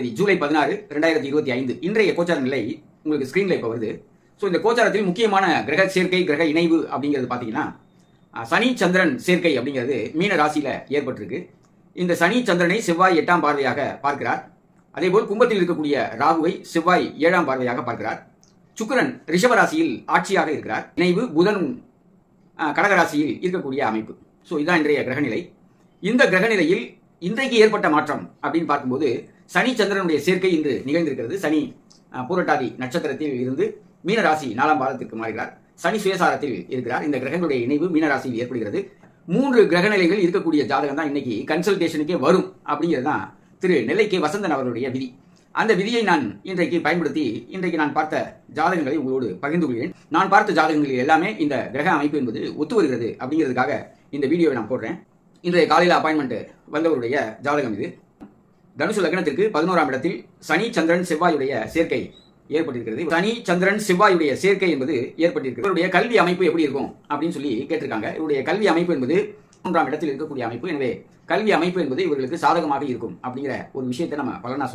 தேதி ஜூலை பதினாறு ரெண்டாயிரத்தி இருபத்தி ஐந்து. இன்றைய கோச்சார நிலை உங்களுக்கு ஸ்க்ரீனில் இப்போ வருது. ஸோ இந்த கோச்சாரத்தில் முக்கியமான கிரக சேர்க்கை கிரக இணைவு அப்படிங்கிறது பார்த்தீங்கன்னா சனி சந்திரன் சேர்க்கை அப்படிங்கிறது மீன ராசியில் ஏற்பட்டிருக்கு. இந்த சனி சந்திரனை செவ்வாய் எட்டாம் பார்வையாக பார்க்கிறார். அதேபோல் கும்பத்தில் இருக்கக்கூடிய ராகுவை செவ்வாய் ஏழாம் பார்வையாக பார்க்கிறார். சுக்கரன் ரிஷபராசியில் ஆட்சியாக இருக்கிறார். இணைவு புதன் கடகராசியில் இருக்கக்கூடிய அமைப்பு. ஸோ இதுதான் இன்றைய கிரகநிலை. இந்த கிரகநிலையில் இன்றைக்கு ஏற்பட்ட மாற்றம் அப்படின்னு பார்க்கும்போது சனி சந்திரனுடைய சேர்க்கை இன்று நிகழ்ந்திருக்கிறது. சனி பூரட்டாதி நட்சத்திரத்தில் இருந்து மீனராசி நாலாம் பாதத்திற்கு மாறுகிறார். சனி சுயசாரத்தில் இருக்கிறார். இந்த கிரகங்களுடைய இணைவு மீனராசியில் ஏற்படுகிறது. மூன்று கிரகநிலைகள் இருக்கக்கூடிய ஜாதகம் தான் இன்னைக்கு கன்சல்டேஷனுக்கே வரும் அப்படிங்கிறது தான் திரு நெல்லைக்கு வசந்தன் அவர்களுடைய விதி. அந்த விதியை நான் இன்றைக்கு பயன்படுத்தி இன்றைக்கு நான் பார்த்த ஜாதகங்களை உங்களோடு பகிர்ந்து கொள்கிறேன். நான் பார்த்த ஜாதகங்களில் எல்லாமே இந்த கிரக அமைப்பு என்பது ஒத்து வருகிறது அப்படிங்கிறதுக்காக இந்த வீடியோவை நான் போடுறேன். இன்றைய காலையில் அப்பாயின்மெண்ட் வந்தவருடைய ஜாதகம் இது. தனுசு லக்னத்திற்கு பதினோராம் இடத்தில் சனி சந்திரன் செவ்வாயுடைய சேர்க்கை ஏற்பட்டிருக்கிறது. சனி சந்திரன் செவ்வாயுடைய சேர்க்கை என்பது ஏற்பட்டிருக்கிறது. இவருடைய கல்வி அமைப்பு எப்படி இருக்கும் அப்படின்னு சொல்லி கேட்டிருக்காங்க. இவருடைய கல்வி அமைப்பு என்பது மூன்றாம் இடத்தில் இருக்கக்கூடிய அமைப்பு. எனவே கல்வி அமைப்பு என்பது இவர்களுக்கு சாதகமாக இருக்கும் அப்படிங்கிற ஒரு விஷயத்தை நம்ம பலனா